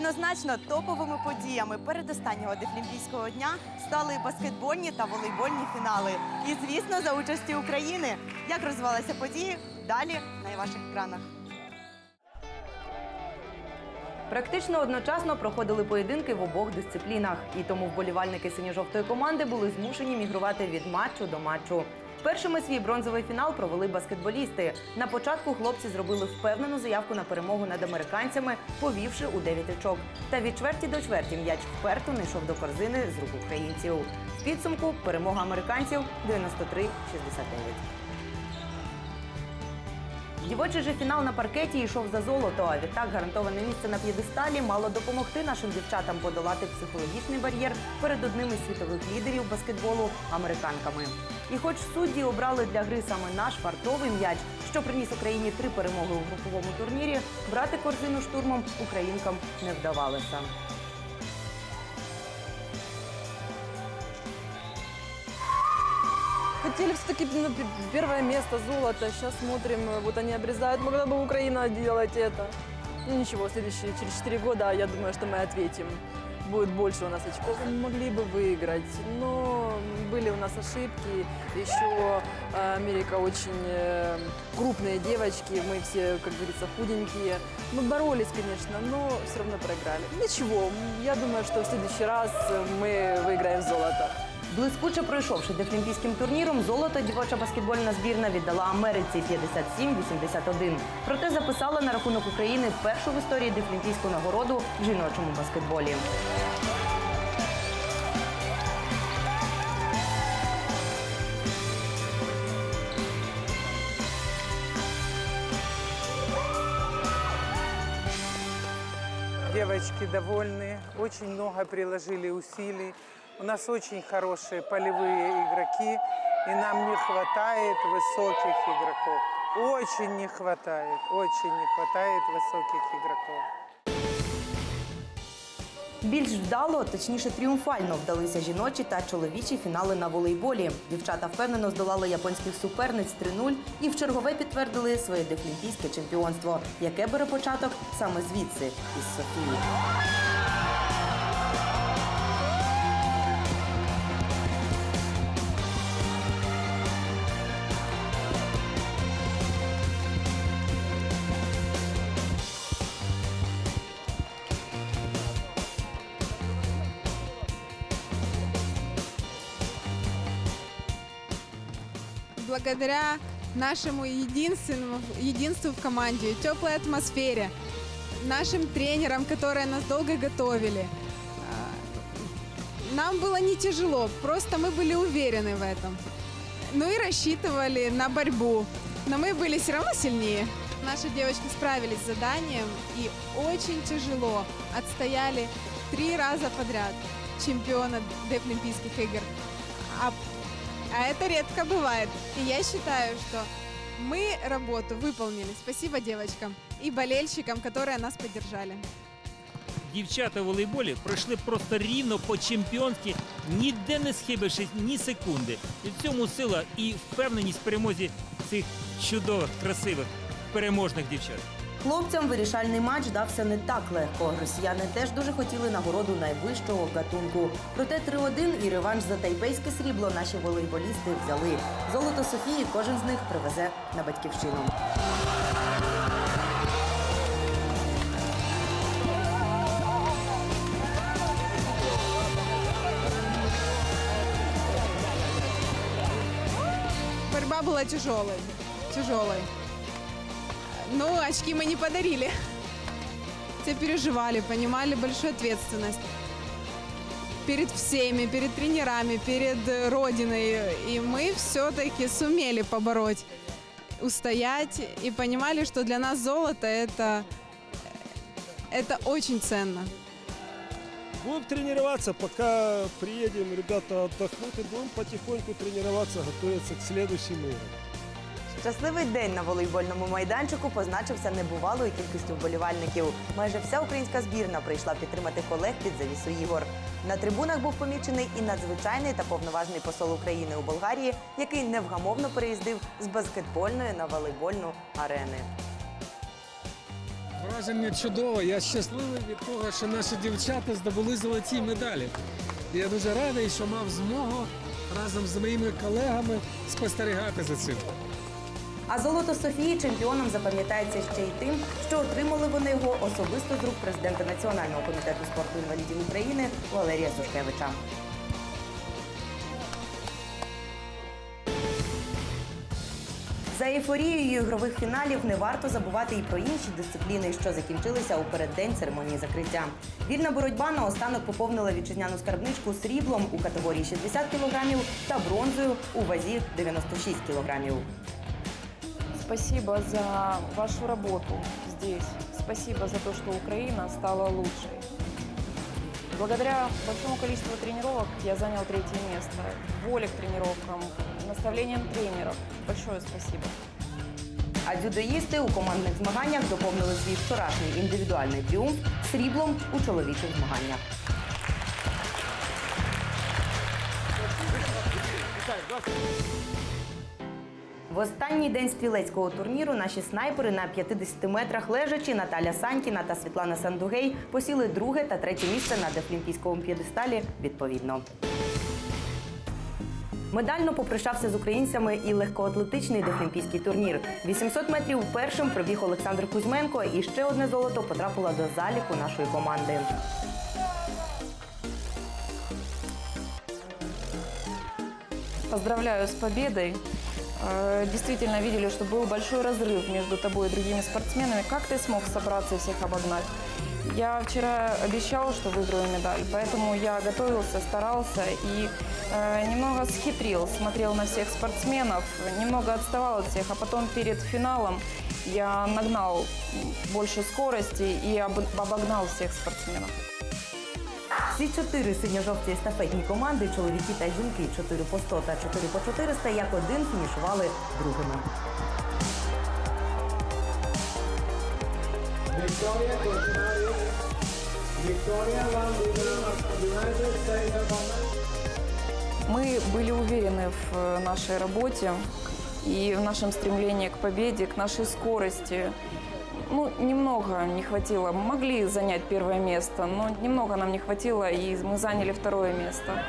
Однозначно топовими подіями передостаннього дефлімпійського дня стали баскетбольні та волейбольні фінали. І, звісно, за участі України. Як розвивалися події? Далі на ваших екранах. Практично одночасно проходили поєдинки в обох дисциплінах, і тому вболівальники синьо-жовтої команди були змушені мігрувати від матчу до матчу. Першими свій бронзовий фінал провели баскетболісти. На початку хлопці зробили впевнену заявку на перемогу над американцями, повівши у 9 очок. Та від чверті до чверті м'яч вперто не йшов до корзини з рук українців. В підсумку перемога американців 93-69. Дівочий же фінал на паркеті йшов за золото. А відтак гарантоване місце на п'єдесталі мало допомогти нашим дівчатам подолати психологічний бар'єр перед одним із світових лідерів баскетболу американками. І хоч судді обрали для гри саме наш фартовий м'яч, що приніс Україні три перемоги у груповому турнірі, брати корзину штурмом українкам не вдавалося. Хотели все-таки ну, первое место, золото. Сейчас смотрим, э, вот они обрезают. Могла бы Украина делать это. Ну ничего, следующие, через 4 года, я думаю, что мы ответим. Будет больше у нас очков. Мы могли бы выиграть, но были у нас ошибки. Еще э, Америка очень э, крупные девочки, мы все, как говорится, худенькие. Мы боролись, конечно, но все равно проиграли. Ничего, я думаю, что в следующий раз мы выиграем золото. Блискуче пройшовши дефлімпійським турніром, золото дівоча баскетбольна збірна віддала Америці 57-81. Проте записала на рахунок України першу в історії дефлімпійську нагороду в жіночому баскетболі. Девочки довольны, очень много приложили усилий. У нас очень хорошие полевые игроки, и нам не хватает высоких игроков. Очень не хватает, очень не хватает высоких игроков. Більш вдало, точніше тріумфально вдалися жіночі та чоловічі фінали на волейболі. Дівчата впевнено здолали японських суперниць 3-0 і в чергове підтвердили своє дефлімпійське чемпіонство, яке бере початок саме звідси із Софії. Благодаря нашему единственному, единству в команде, теплой атмосфере, нашим тренерам, которые нас долго готовили. а, Нам было не тяжело, просто мы были уверены в этом. Ну и рассчитывали на борьбу, но мы были все равно сильнее. Наши девочки справились с заданием и очень тяжело отстояли три раза подряд чемпиона Дефлимпийских игр. А а это редко бывает. И я считаю, что мы работу выполнили. Спасибо девочкам и болельщикам, которые нас поддержали. Дівчата в волейболі пройшли просто рівно по чемпіонськи, ніде не схибившись ні секунди. І в цьому сила і впевненість в перемозі цих чудових, красивих, переможних дівчат. Хлопцям вирішальний матч дався не так легко. Росіяни теж дуже хотіли нагороду найвищого гатунку. Проте 3-1 і реванш за тайпейське срібло наші волейболісти взяли. Золото Софії кожен з них привезе на батьківщину. Борьба была тяжелой. Тяжелой. Ну, очки мы не подарили. Все переживали, понимали большую ответственность. Перед всеми, перед тренерами, перед Родиной. И мы все-таки сумели побороть, устоять и понимали, что для нас золото это, это очень ценно. Будем тренироваться, пока приедем, ребята отдохнут и будем потихоньку тренироваться, готовиться к следующим играм. Щасливий день на волейбольному майданчику позначився небувалою кількістю вболівальників. Майже вся українська збірна прийшла підтримати колег під завісу ігор. На трибунах був помічений і надзвичайний та повноважний посол України у Болгарії, який невгамовно переїздив з баскетбольної на волейбольну арени. Враження чудове. Я щасливий від того, що наші дівчата здобули золоті медалі. Я дуже радий, що мав змогу разом з моїми колегами спостерігати за цим. А золото Софії чемпіоном запам'ятається ще й тим, що отримали вони його особисто з рук президента Національного комітету спорту інвалідів України Валерія Сушкевича. За ейфорією ігрових фіналів не варто забувати і про інші дисципліни, що закінчилися у переддень церемонії закриття. Вільна боротьба наостанок поповнила вітчизняну скарбничку сріблом у категорії 60 кг та бронзою у вазі 96 кг. Спасибо за вашу работу здесь. Спасибо за то, что Украина стала лучшей. Благодаря большому количеству тренировок я занял третье место. Воле к тренировкам, наставлениям тренеров. Большое спасибо. А дзюдоїсти у командних змаганнях доповнили свій вчорашній індивідуальний тріумф сріблом у чоловічих змаганнях. В останній день стрілецького турніру наші снайпери на 50 метрах лежачі Наталя Санькіна та Світлана Сандугей посіли друге та третє місце на дефлімпійському п'єдесталі відповідно. Медально попрощався з українцями і легкоатлетичний дефлімпійський турнір. 800 метрів першим пробіг Олександр Кузьменко, і ще одне золото потрапило до заліку нашої команди. Поздравляю с победой. Э, Действительно видели, что был большой разрыв между тобой и другими спортсменами. Как ты смог собраться и всех обогнать? Я вчера обещала, что выиграю медаль, поэтому я готовился, старался и э, немного схитрил, смотрел на всех спортсменов, немного отставал от всех, а потом перед финалом я нагнал больше скорости и об- обогнал всех спортсменов. Всі чотири синьо-жовті естафетні команди, чоловіки та жінки, 4 по 100 та 4 по 400, як один фінішували другими. Мы были уверены в э, нашей работе и в нашем стремлении к победе, к нашей скорости. Ну, немного не хватило. Могли занять первое место, но немного нам не хватило, и мы заняли второе место.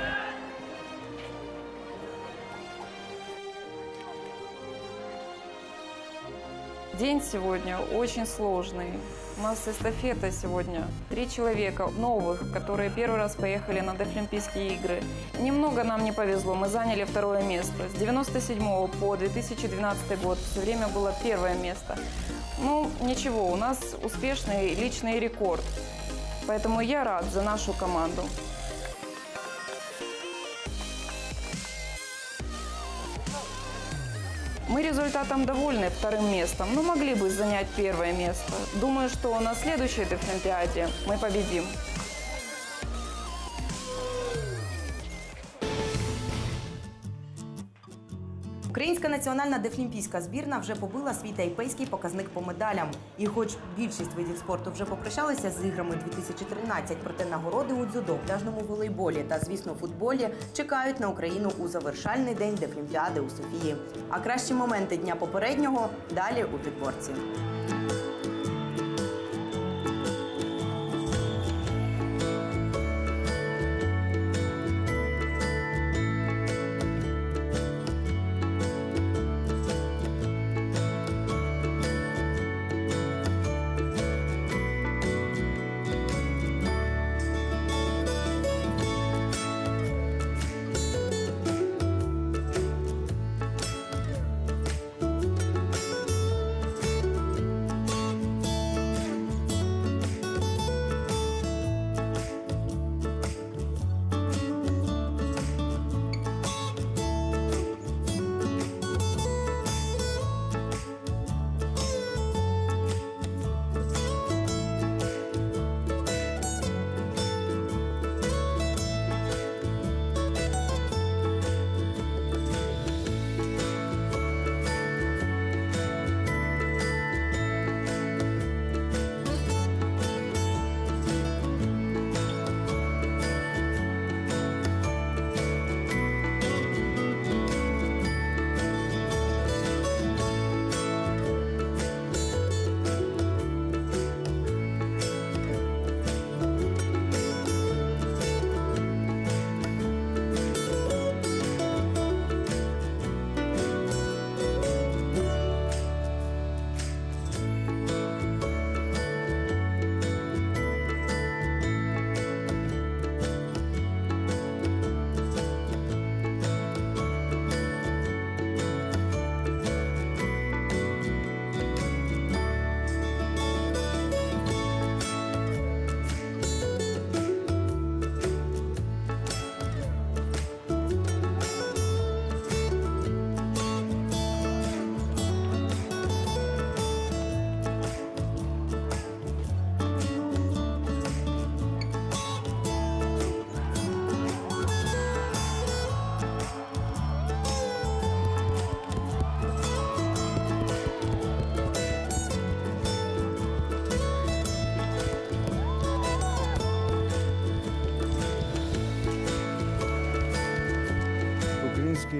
День сегодня очень сложный. У нас эстафета сегодня. Три человека новых, которые первый раз поехали на Дефлимпийские игры. Немного нам не повезло, мы заняли второе место. С 97 по 2012 год все время было первое место. Ну, ничего, у нас успешный личный рекорд. Поэтому я рад за нашу команду. Мы результатом довольны вторым местом, но могли бы занять первое место. Думаю, что на следующей Дефлимпиаде мы победим. Українська національна дефлімпійська збірна вже побила свій тайпейський показник по медалям. І хоч більшість видів спорту вже попрощалися з іграми 2013, проте нагороди у дзюдо, пляжному волейболі та, звісно, футболі чекають на Україну у завершальний день дефлімпіади у Софії. А кращі моменти дня попереднього далі у підборці.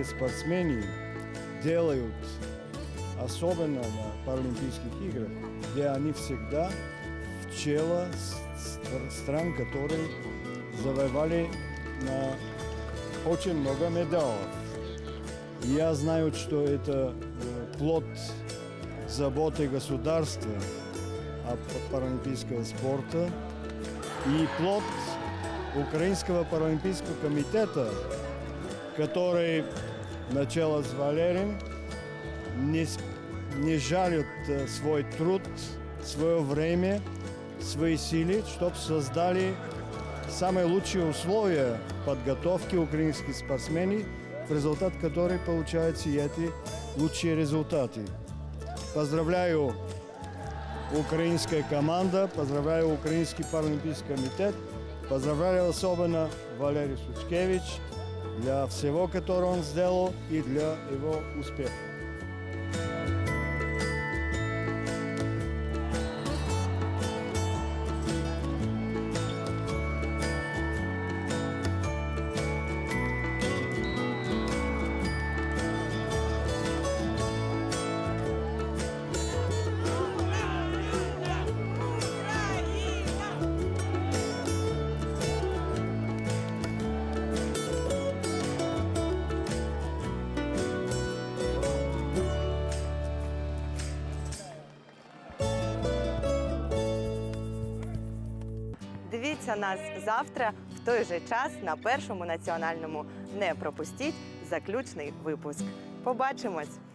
Украинские спортсмены делают, особенно на Паралимпийских играх, где они всегда в чело стран, которые завоевали на очень много медалей. И Я знаю, что это э, плод заботы государства о паралимпийского спорта и плод Украинского паралимпийского комитета, который начало с Валерием не, с- не жалит э, свой труд, свое время, свои силы, чтобы создали самые лучшие условия подготовки украинских спортсменов, в результат которой получаются и эти лучшие результаты. Поздравляю украинская команда, поздравляю Украинский паралимпийский комитет, поздравляю особенно Валерий Сучкевич для всего, которого он сделал и для его успеха. Дивіться нас завтра в той же час на першому національному. Не пропустіть заключний випуск. Побачимось!